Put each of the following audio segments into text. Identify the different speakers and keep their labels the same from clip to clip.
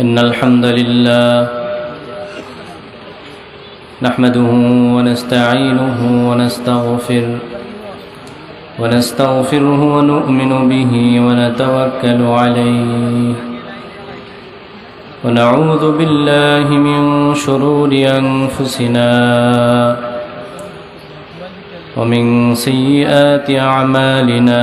Speaker 1: إن الحمد لله نحمده ونستعينه ونستغفر ونستغفره ونؤمن به ونتوكل عليه ونعوذ بالله من شرور أنفسنا ومن سيئات أعمالنا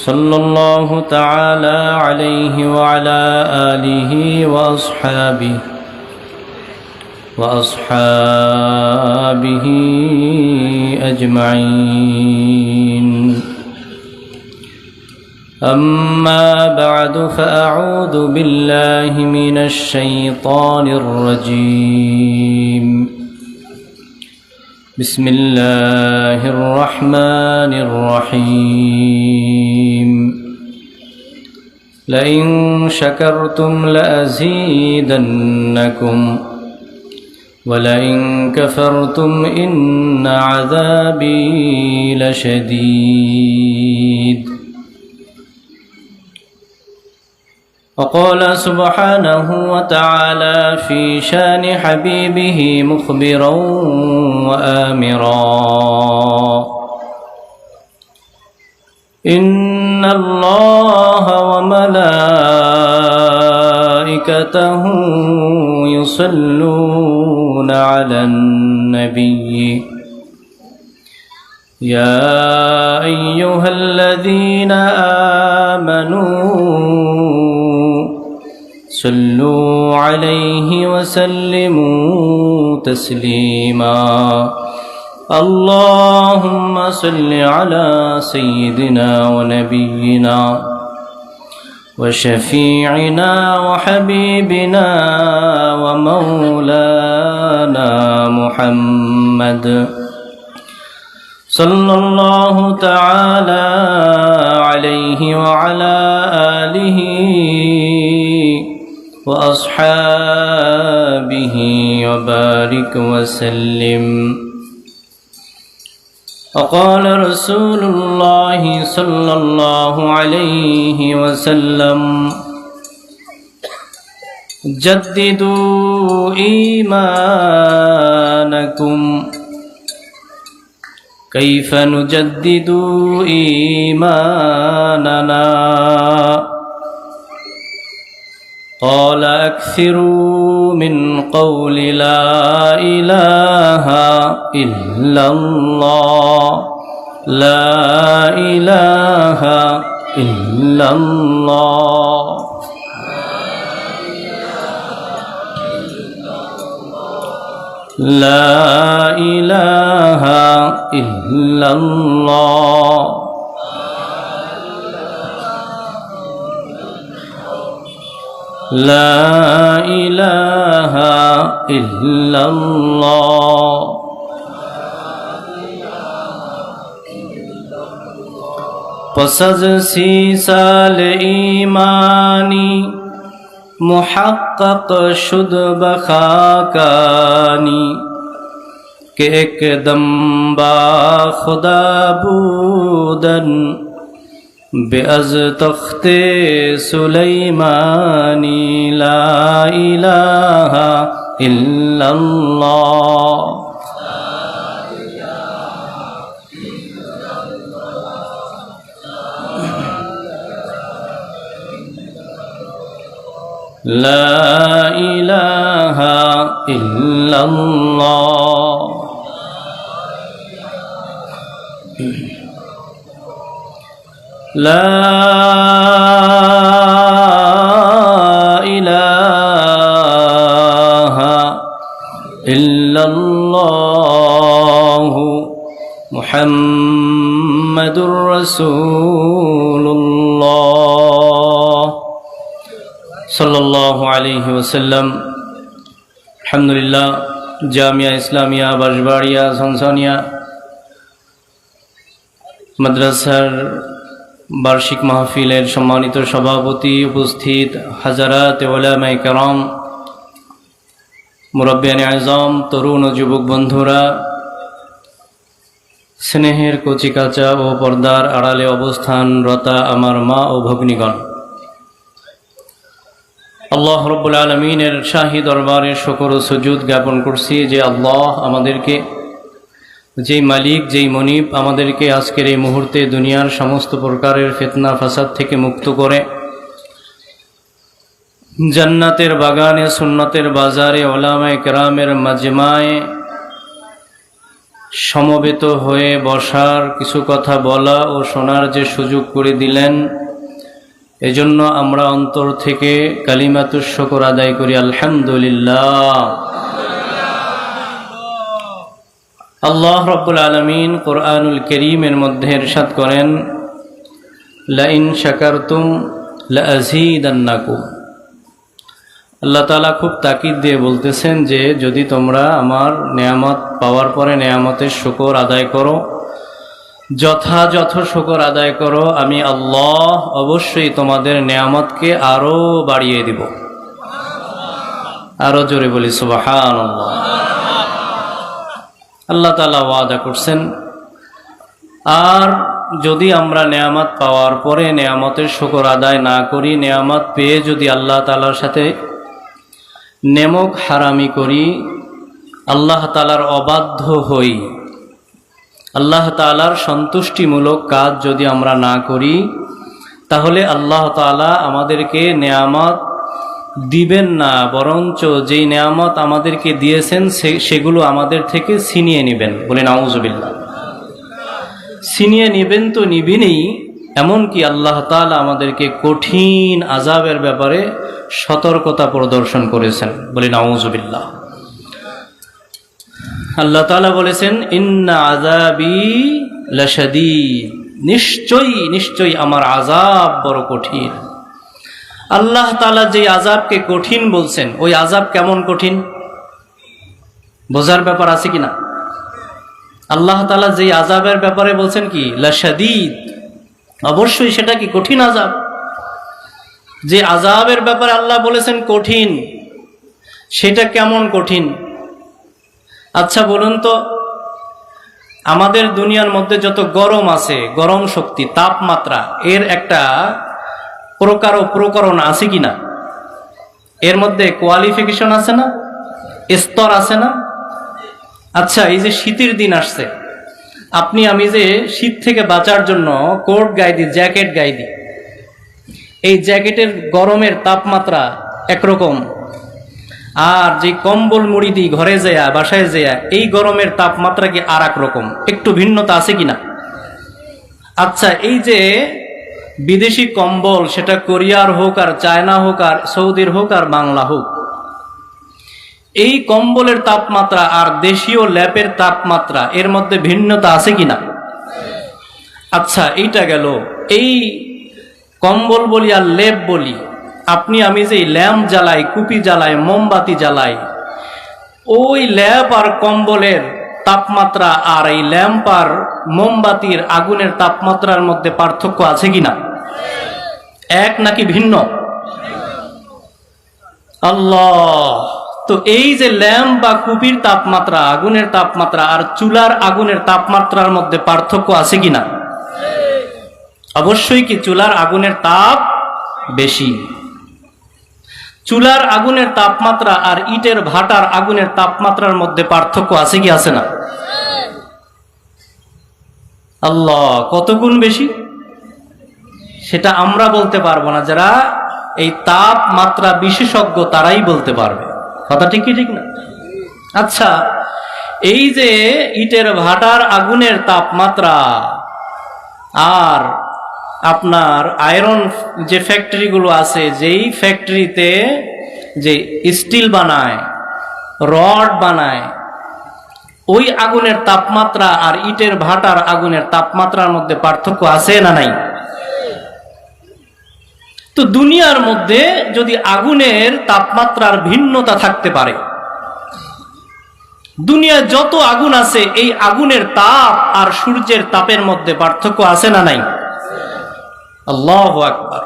Speaker 1: صلى الله تعالى عليه وعلى آله وأصحابه وأصحابه أجمعين. أما بعد فأعوذ بالله من الشيطان الرجيم. بسم الله الرحمن الرحيم لئن شكرتم لأزيدنكم ولئن كفرتم إن عذابي لشديد وقال سبحانه وتعالى في شان حبيبه مخبرا وآمرا. إن الله وملائكته يصلون على النبي. يا أيها الذين آمنوا صلوا عليه وسلموا تسليما. اللهم صل على سيدنا ونبينا وشفيعنا وحبيبنا ومولانا محمد. صلى الله تعالى عليه وعلى آله وأصحابه وبارك وسلم وقال رسول الله صلى الله عليه وسلم جددوا إيمانكم كيف نجدد إيماننا قال اكثروا من قول لا إله إلا الله. لا إله إلا الله. لا إله إلا الله. لا إله إلا الله پس از سی سال ایمانی محقق شد بخاکانی کہ ایک دم با خدا بودن بأز تخت سليماني لا إله إلا الله. لا إله إلا الله. لا إله إلا الله محمد رسول الله সাল্লাল্লাহু আলাইহি ওসাল্লাম আলহামদুলিল্লাহ জামিয়া ইসলামিয়া বাঁশবাড়িয়া সনসানিয়া মাদ্রাসার বার্ষিক মাহফিলের সম্মানিত সভাপতি উপস্থিত হাজারাত ওলামাই কারাম, মুরব্বিয়ান আজম, তরুণ ও যুবক বন্ধুরা, স্নেহের কচিকাচা ও পর্দার আড়ালে অবস্থান রতা আমার মা ও ভগ্নীগণ। আল্লাহ রব্বুল আলমিনের শাহী দরবারে শকর ও সুজুদ জ্ঞাপন করছি যে আল্লাহ আমাদেরকে যেই মালিক, যেই মনিব আমাদেরকে আজকের এই মুহূর্তে দুনিয়ার সমস্ত প্রকারের ফেতনা, ফাসাদ থেকে মুক্ত করে জান্নাতের বাগানে, সুন্নতের বাজারে, ওলামায় কেরামের মাজমায় সমবেত হয়ে বসার কিছু কথা বলা ও শোনার যে সুযোগ করে দিলেন, এজন্য আমরা অন্তর থেকে কালিমাতুর শকর আদায় করি। আলহামদুলিল্লাহ। আল্লাহ রব্বুল আলমিন কোরআনুল করিমের মধ্যে এরশাদ করেন, লাইন শাকারতুম লাজিদান্নাকুম আল্লাহ তালা খুব তাকিদ দিয়ে বলতেছেন যে, যদি তোমরা আমার নেয়ামত পাওয়ার পরে নেয়ামতের শুকর আদায় করো, যথাযথ শুকর আদায় করো, আমি আল্লাহ অবশ্যই তোমাদের নেয়ামতকে আরও বাড়িয়ে দিব। আরও জোরে বলি সুবাহান আল্লাহ তালা ওয়াদা করছেন, আর যদি আমরা নেয়ামত পাওয়ার পরে নেয়ামতের শুকর আদায় না করি, নেয়ামত পেয়ে যদি আল্লাহ তালার সাথে নেমক হারামি করি, আল্লাহ তালার অবাধ্য হই। আল্লাহ তালার সন্তুষ্টিমূলক কাজ যদি আমরা না করি, তাহলে আল্লাহ তালা আমাদেরকে নেয়ামত দিবেন না, বরঞ্চ যেই নেয়ামত আমাদেরকে দিয়েছেন সেগুলো আমাদের থেকে ছিনিয়ে নেবেন। বলে নাউজবিল্লা ছিনিয়ে নিবেন তো নিবিনই, এমনকি আল্লাহ তালা আমাদেরকে কঠিন আজাবের ব্যাপারে সতর্কতা প্রদর্শন করেছেন। বলে নাউজবিল্লা আল্লাহ তালা বলেছেন, ইন্না আজাবি লসাদি নিশ্চয়ই নিশ্চয়ই আমার আজাব বড় কঠিন। আল্লাহ তালা যে আজাবকে কঠিন বলছেন, ওই আজাব কেমন কঠিন? বোঝার ব্যাপার আছে কিনা? আল্লাহ তালা যে আজাবের ব্যাপারে বলছেন কি লসাদিদ অবশ্যই সেটা কি কঠিন আজাব যে আজাবের ব্যাপারে আল্লাহ বলেছেন কঠিন, সেটা কেমন কঠিন? আচ্ছা বলুন তো, আমাদের দুনিয়ার মধ্যে যত গরম আছে, গরম শক্তি, তাপমাত্রা, এর একটা প্রকার ও প্রকরণ আছে কি না? এর মধ্যে কোয়ালিফিকেশন আছে না? স্তর আছে না? আচ্ছা এই যে শীতের দিন আসছে, আপনি আমি যে শীত থেকে বাঁচার জন্য কোট গায়ে দিই, জ্যাকেট গায়ে দিই, এই জ্যাকেটের গরমের তাপমাত্রা একরকম, আর যে কম্বল মুড়ি দিই ঘরে যেয়া, বাসায় যেয়া, এই গরমের তাপমাত্রা কি আর রকম? একটু ভিন্নতা আছে কিনা আচ্ছা এই যে বিদেশি কম্বল সেটা কোরিয়ার হোক আর চায়না হোক আর সৌদির হোক আর বাংলা হোক। এই কম্বলের তাপমাত্রা আর দেশীয় ল্যাপের তাপমাত্রা এর মধ্যে ভিন্নতা আছে কিনা? আচ্ছা এইটা গেল। এই কম্বল বলি আর লেপ বলি, আপনি আমি যে ল্যাম্প জ্বালাই, কুপি জ্বালাই, মোমবাতি জ্বালাই, ওই ল্যাপ আর কম্বলের তাপমাত্রা আর এই ল্যাম্প আর মোমবাতির আগুনের তাপমাত্রার মধ্যে পার্থক্য আছে কিনা? এক নাকি ভিন্ন? আল্লাহ, তো এই যে ল্যাম্প বা কুপির তাপমাত্রা, আগুনের তাপমাত্রা আর চুলার আগুনের তাপমাত্রার মধ্যে পার্থক্য আছে কিনা অবশ্যই কি চুলার আগুনের তাপ বেশি? চুলার আগুনের তাপমাত্রা আর ইটের ভাটার আগুনের তাপমাত্রার মধ্যে পার্থক্য আছে কি আছে না? আল্লাহ, কত গুণ বেশি? সেটা আমরা বলতে পারব না, যারা এই তাপমাত্রা বিশেষজ্ঞ তারাই বলতে পারবে। কথা ঠিক কি ঠিক না? আচ্ছা এই যে ইটের ভাটার আগুনের তাপমাত্রা আর আপনার আয়রন যে ফ্যাক্টরিগুলো আছে, যেই ফ্যাক্টরিতে যে স্টিল বানায়, রড বানায়, ওই আগুনের তাপমাত্রা আর ইটের ভাটার আগুনের তাপমাত্রার মধ্যে পার্থক্য আছে না নাই? তো দুনিয়ার মধ্যে যদি আগুনের তাপমাত্রার ভিন্নতা থাকতে পারে, দুনিয়ায় যত আগুন আছে, এই আগুনের তাপ আর সূর্যের তাপের মধ্যে পার্থক্য আছে না নাই? আল্লাহ আকবার।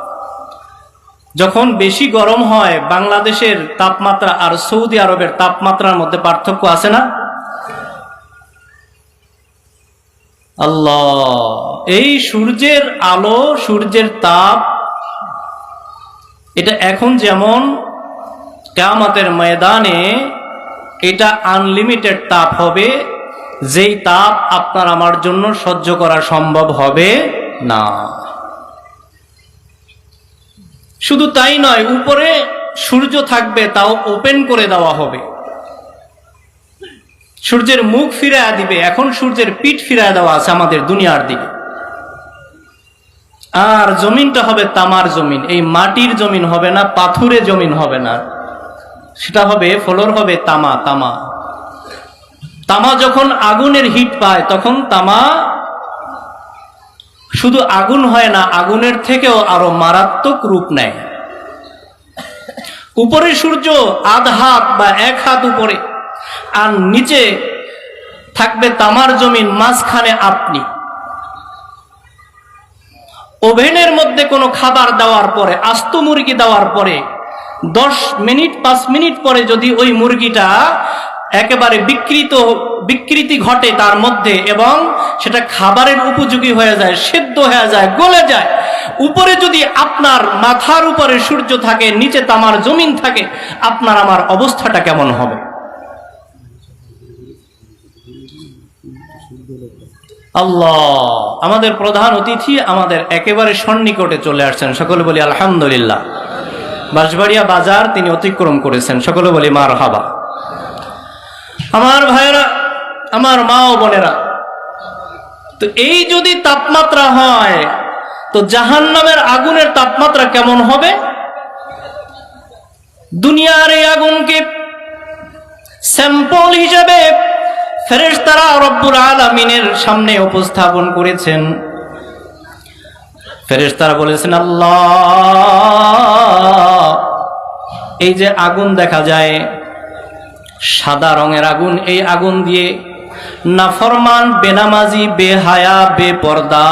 Speaker 1: যখন বেশি গরম হয়, বাংলাদেশের তাপমাত্রা আর সৌদি আরবের তাপমাত্রার মধ্যে পার্থক্য আছে না? আল্লাহ, এই সূর্যের আলো, সূর্যের তাপ এটা এখন যেমন কেয়ামতের ময়দানে এটা আনলিমিটেড তাপ হবে, যেই তাপ আপনার আমার জন্য সহ্য করা সম্ভব হবে না। শুধু তাই নয়, উপরে সূর্য থাকবে, তাও ওপেন করে দেওয়া হবে। সূর্যের মুখ ফিরায়া দিবে, এখন সূর্যের পিঠ ফিরায় দেওয়া আছে আমাদের দুনিয়ার দিকে। আর জমিনটা হবে তামার জমিন। এই মাটির জমিন হবে না, পাথুরে জমিন হবে না। সেটা হবে, ফলোর হবে তামা তামা। তামা যখন আগুনের হিট পায়, তখন তামা শুধু আগুন হয় না, আগুনের থেকেও আরও মারাত্মক রূপ নেয়। উপরে সূর্য আধ হাত বা এক হাত উপরে, আর নিচে থাকবে তামার জমিন, মাঝখানে আপনি। ওভেনের মধ্যে কোনো খাবার দেওয়ার পরে, আস্ত মুরগি দেওয়ার পরে, দশ মিনিট, পাঁচ মিনিট পরে যদি ওই মুরগিটা একেবারে বিকৃত, বিকৃতি ঘটে তার মধ্যে এবং সেটা খাবারের উপযোগী হয়ে যায়, সেদ্ধ হয়ে যায়, গলে যায়, উপরে যদি আপনার মাথার উপরে সূর্য থাকে, নিচে তামার জমিন থাকে, আপনার আমার অবস্থাটা কেমন হবে? আল্লাহ, আমাদের প্রধান অতিথি আমাদের একেবারে সন্নিকটে চলে আসছেন। সকলে বলি আলহামদুলিল্লাহ। বাঁশবাড়িয়া বাজার তিনি অতিক্রম করেছেন। সকলে বলি মার হাবা আমার ভাইয়েরা, আমার মা ও বোনেরা, তো এই যদি তাপমাত্রা হয়, তো জাহান নামের আগুনের তাপমাত্রা কেমন হবে? দুনিয়ার এই আগুনকে স্যাম্পল হিসেবে ফেরেশতারা রব্বুল আলামিনের সামনে উপস্থাপন করেছেন। ফেরেশতারা বলেছেন, আল্লাহ, এই যে আগুন দেখা যায়, সাদা রঙের আগুন, এই আগুন দিয়ে নাফরমান, বেনামাজি, বেহায়া, বেপর্দা,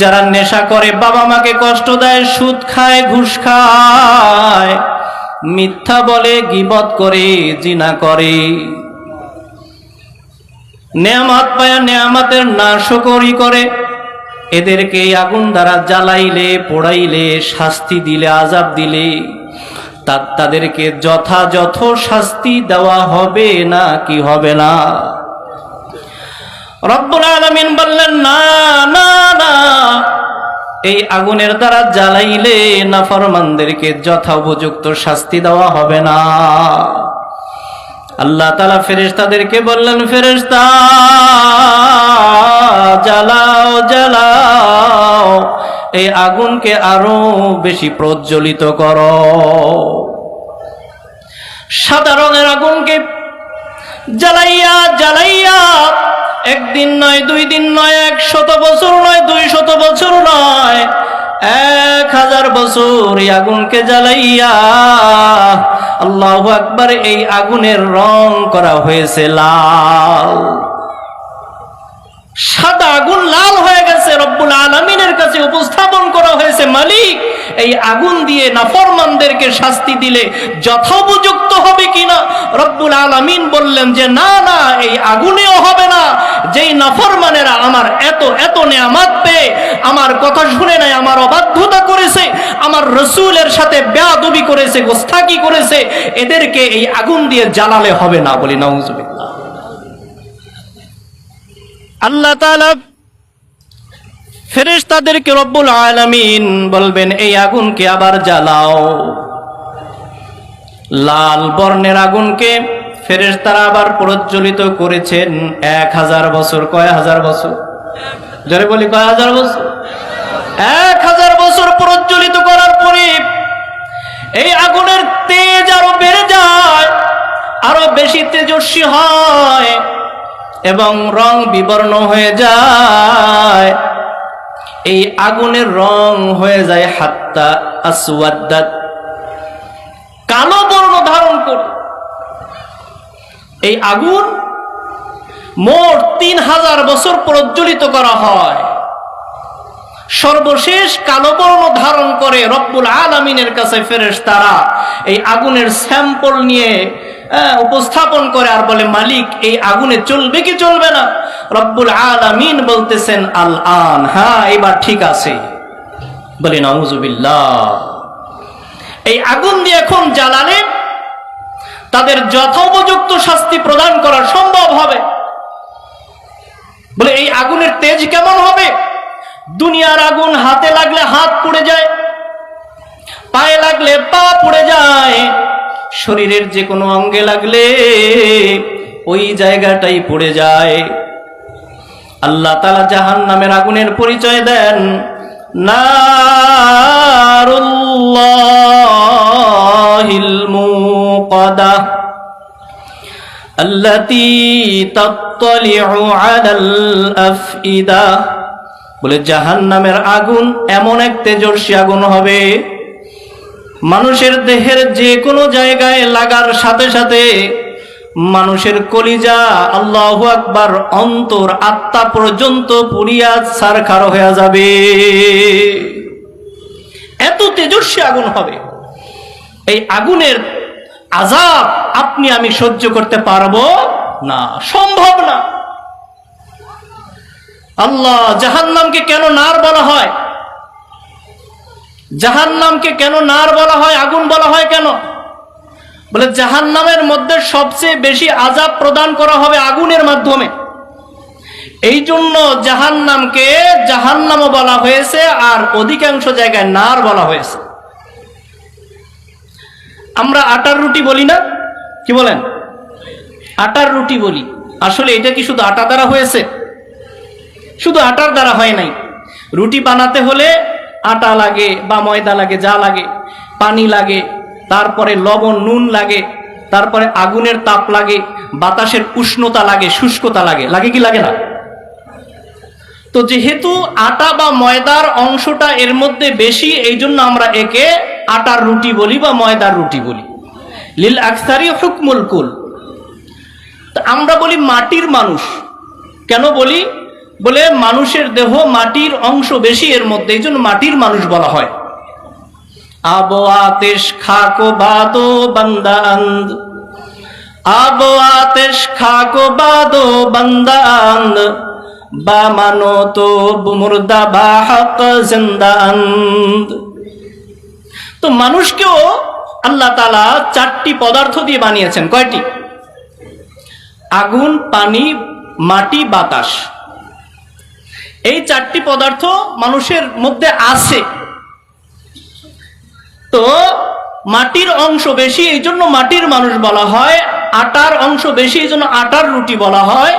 Speaker 1: যারা নেশা করে, বাবা মাকে কষ্ট দেয়, সুদ খায়, ঘুষ খায়, মিথ্যা বলে গিবত করে, জিনা করে। নেয়ামাত পায়া নেয়ামাতের নাশকরি করে। এদেরকে আগুন দ্বারা জ্বালাইলে, পোড়াইলে, শাস্তি দিলে, আজাব দিলে। তা তাদেরকে যথাযথ শাস্তি দেওয়া হবে না কি হবে না? রব্বুল আলামিন বললেন, না না না। এই আগুনের দ্বারা জ্বালাইলে নাফরমানদেরকে যথা উপযুক্ত শাস্তি দেওয়া হবে না। আল্লাহ তালা ফেরেশতাদেরকে বললেন ফেরেস্তা জ্বালাও জ্বালাও, এই আগুনকে আরও বেশি প্রজ্বলিত কর। সাদা রঙের আগুনকে জ্বালাইয়া জ্বালাইয়া, একদিন নয়, দুই দিন নয়, এক শত বছর নয়, দুই শত বছর নয়, এক হাজার বছর এই আগুনকে জ্বালাইয়া আল্লাহ আকবার এই আগুনের রং করা হয়েছে লাল। সাদা আগুন লাল হয়ে গেছে, রব্বুল আলমিনের কাছে উপস্থাপন করা হয়েছে, মালিক, এই আগুন দিয়ে নাফরমানদেরকে শাস্তি দিলে যথোপযুক্ত হবে কিনা? রব্বুল আলমিন বললেন যে, না না, এই আগুনেও হবে না। যেই নাফরমানেরা আমার এত এত নেয়ামাত পেয়ে আমার কথা শুনে নাই, আমার অবাধ্যতা করেছে, আমার রসুলের সাথে বেয়াদবি করেছে গোস্তাকি করেছে, এদেরকে এই আগুন দিয়ে জ্বালালে হবে না বলি নাউজুবিল্লাহ। আল্লাহ তাআলা ফেরেশতাদেরকে রব্বুল আলামিন বলবেন, এই আগুনকে আবার জ্বালাও। লাল বর্ণের আগুনকে ফেরেশতারা আবার প্রজ্বলিত করেছেন এক হাজার বছর। কয় হাজার বছর? জোরে বলি, কয় হাজার বছর? এক হাজার বছর প্রজ্বলিত করার পরে এই আগুনের তেজ আরও বেড়ে যায়, আরও বেশি তেজস্বী হয়। এবং রং বিবর্ণ হয়ে যায়। এই আগুনের রং হয়ে যায় হাত্তা আসওয়াদ্দাত। কালো বর্ণ ধারণ করে। এই আগুন মোট তিন হাজার বছর প্রজ্বলিত করা হয়। সর্বশেষ কালো বর্ণ ধারণ করে রব্বুল আলমিনের কাছে ফেরেস তারা এই আগুনের স্যাম্পল নিয়ে উপস্থাপন করে আর বলে, মালিক, এই আগুনে চলবে কি চলবে না? রব্বুল আলামিন বলতেছেন আল আন হ্যাঁ এবার ঠিক আছে। বলি নাউজুবিল্লাহ এই আগুন দিয়ে এখন জ্বালালে তাদের যথোপযুক্ত শাস্তি প্রদান করা সম্ভব হবে। বলে, এই আগুনের তেজ কেমন হবে? দুনিয়ার আগুন হাতে লাগলে হাত পুড়ে যায়, পায়ে লাগলে পা পুড়ে যায়। শরীরের যে কোনো অঙ্গে লাগলে ওই জায়গাটাই পড়ে যায়। আল্লাহ তালা জাহান নামের আগুনের পরিচয় দেন বলে জাহান নামের আগুন এমন এক তেজস্বী আগুন হবে মানুষের দেহের যে কোনো জায়গায় লাগার সাথে সাথে মানুষের কলিজা আল্লাহ আকবার অন্তর আত্মা পর্যন্ত পুরিয়া সারখার হয়ে যাবে। এত তেজস্বী আগুন হবে। এই আগুনের আজাব আপনি আমি সহ্য করতে পারব না, সম্ভব না। আল্লাহ জাহান্নামকে কেন নার বলা হয়? জাহান্নামকে কেন নার বলা হয়, আগুন বলা হয় কেন? বলে জাহান্নামের মধ্যে সবচেয়ে বেশি আজাব প্রদান করা হবে আগুনের মাধ্যমে। এই জন্য জাহান জাহান্নামকে জাহান্নামও বলা হয়েছে আর অধিকাংশ জায়গায় নার বলা হয়েছে। আমরা আটার রুটি বলি না? কি বলেন? আটার রুটি বলি। আসলে এটা কি শুধু আটা দ্বারা হয়েছে? শুধু আটার দ্বারা হয় নাই। রুটি বানাতে হলে আটা লাগে বা ময়দা লাগে, যা লাগে, পানি লাগে, তারপরে লবণ, নুন লাগে, তারপরে আগুনের তাপ লাগে, বাতাসের উষ্ণতা লাগে, শুষ্কতা লাগে। লাগে কি লাগে না? তো যেহেতু আটা বা ময়দার অংশটা এর মধ্যে বেশি, এই জন্য আমরা একে আটার রুটি বলি বা ময়দার রুটি বলি। লিল আকসারি হুকমুল কুল। আমরা বলি মাটির মানুষ। কেন বলি? বলে মানুষের দেহ মাটির অংশ বেশি এর মধ্যে, এই জন্য মাটির মানুষ বলা হয়। আবো আতেশ খাকো বাদো বান্দা আন্দ আবো আতেশ খাকো বাদো বান্দা আন্দ বা মানো তো মুর্দা বা হক তো মানুষকেও আল্লাহ তালা চারটি পদার্থ দিয়ে বানিয়েছেন, কয়টি? আগুন, পানি, মাটি, বাতাস। এই চারটি পদার্থ মানুষের মধ্যে আছে। তো মাটির অংশ বেশি, এই জন্য মাটির মানুষ বলা হয়, আটার অংশ বেশি, এই জন্য আটার রুটি বলা হয়।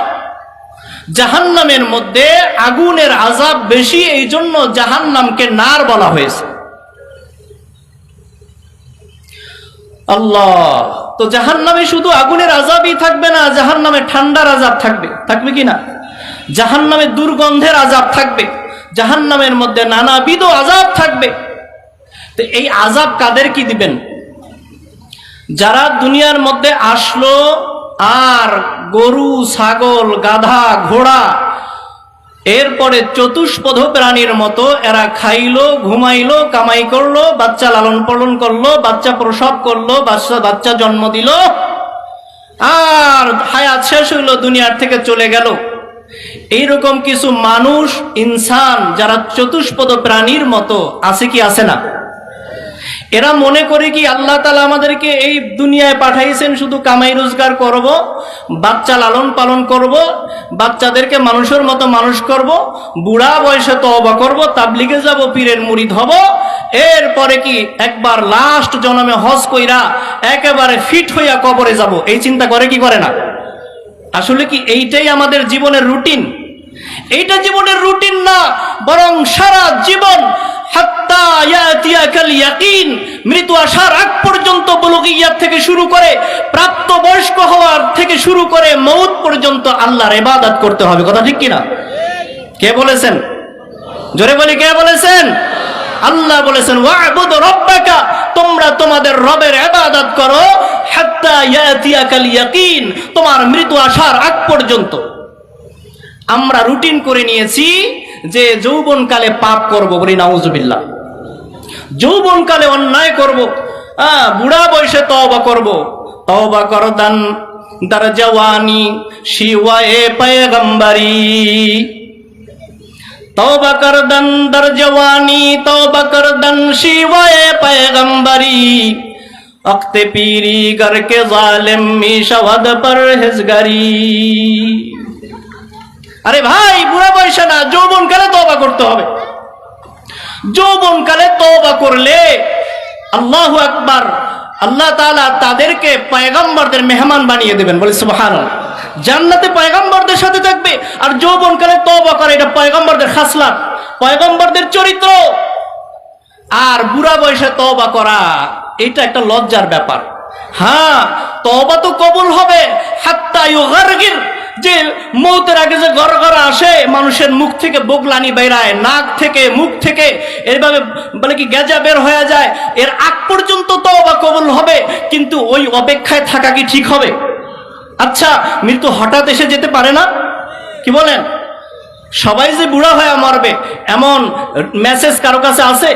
Speaker 1: জাহান্নামের মধ্যে আগুনের আজাব বেশি, এই জন্য জাহান্নামকে নার বলা হয়েছে। আল্লাহ, তো জাহান নামে শুধু আগুনের আজাবই থাকবে না জাহান নামে ঠান্ডার আজাব থাকবে। থাকবে কি না? জাহান নামে দুর্গন্ধের আজাব থাকবে জাহান নামের মধ্যে নানাবিধ আজাব থাকবে। তো এই আজাব কাদের কি দিবেন? যারা দুনিয়ার মধ্যে আসলো, আর গরু, ছাগল, গাধা, ঘোড়া, এরপরে চতুষ্পদ প্রাণীর মতো এরা খাইলো, ঘুমাইলো, কামাই করল, বাচ্চা লালন পালন করল, বাচ্চা প্রসব করল, বাচ্চা বাচ্চা জন্ম দিল, আর হায়াত শেষ হইল, দুনিয়ার থেকে চলে গেল। এইরকম কিছু মানুষ, ইনসান, যারা চতুষ্পদ প্রাণীর মতো আছে কি আছে না? এরা মনে করে কি আল্লাহ তালা আমাদেরকে এই দুনিয়ায় পাঠাইছেন শুধু কামাই রোজগার করব, বাচ্চা লালন পালন করব, বাচ্চাদেরকে মানুষের মতো মানুষ করব, বুড়া বয়সে তবা করব, তাবলিগে যাব, পীরের মুড়িদ হব, এরপরে কি একবার লাস্ট জনমে হজ কইরা একেবারে ফিট হইয়া কবরে যাব, এই চিন্তা করে কি করে না? আসলে কি এইটাই আমাদের জীবনের রুটিন? এইটা জীবনের রুটিন না, বরং সারা জীবন মৃত্যু আসার আগ পর্যন্ত বলগিয়াত থেকে শুরু করে প্রাপ্ত বয়স্ক হওয়ার থেকে শুরু করে মৌত পর্যন্ত আল্লাহর ইবাদত করতে হবে। কথা ঠিক কিনা? কে বলেছেন? জোরে বলি, কে বলেছেন? আল্লাহ বলেছেন তোমরা তোমাদের রবের ইবাদত করো তোমার মৃত্যু আসার আগ পর্যন্ত। আমরা রুটিন করে নিয়েছি যে যৌবনকালে পাপ করব বলি, নাউজুবিল্লাহ। যৌবনকালে অন্যায় করব হ্যাঁ বুড়া বয়সে তওবা করব। তওবা কর দান দার জওয়ানি শিওয়ায়ে পয়গম্বরি। তওবা করদন দর জওয়ানি, তওবা করদন শিওয়ে পয়গম্বরি। অক্ত পীরি গরকে জালেম মিশাওয়াদ পরহেজগারি। আরে ভাই, বুড়া বয়সে না, যৌবন কালে তোবা করতে হবে। যৌবন কালে তওবা করলে আল্লাহ আকবার, আল্লাহ তাআলা তাদেরকে পয়গম্বরদের মেহমান বানিয়ে দেবেন, বলে সুবহানাল্লাহ। জান্নাতে পয়গম্বরদের সাথে থাকবে। আর যৌবন কালে তওবা করে, এটা পয়গম্বরদের খাসলাত, পয়গম্বরদের চরিত্র। আর বুড়া বয়সে তওবা করা, এটা একটা লজ্জার ব্যাপার। হ্যাঁ তওবা তো কবুল হবে। হাত্তা যে মৌতের আগে যে গড়গড়া আসে, মানুষের মুখ থেকে বগলানি বেরায়, নাক থেকে, মুখ থেকে এভাবে বলে কি গেজা বের হয়ে যায়। এর আগ পর্যন্ত তওবা কবুল হবে, কিন্তু ওই অপেক্ষায় থাকা কি ঠিক হবে? আচ্ছা মৃত্যু হঠাৎ এসে যেতে পারে না? কি বলেন? সবাই যে বুড়া হয়ে মারবে, এমন মেসেজ কারও কাছে আছে?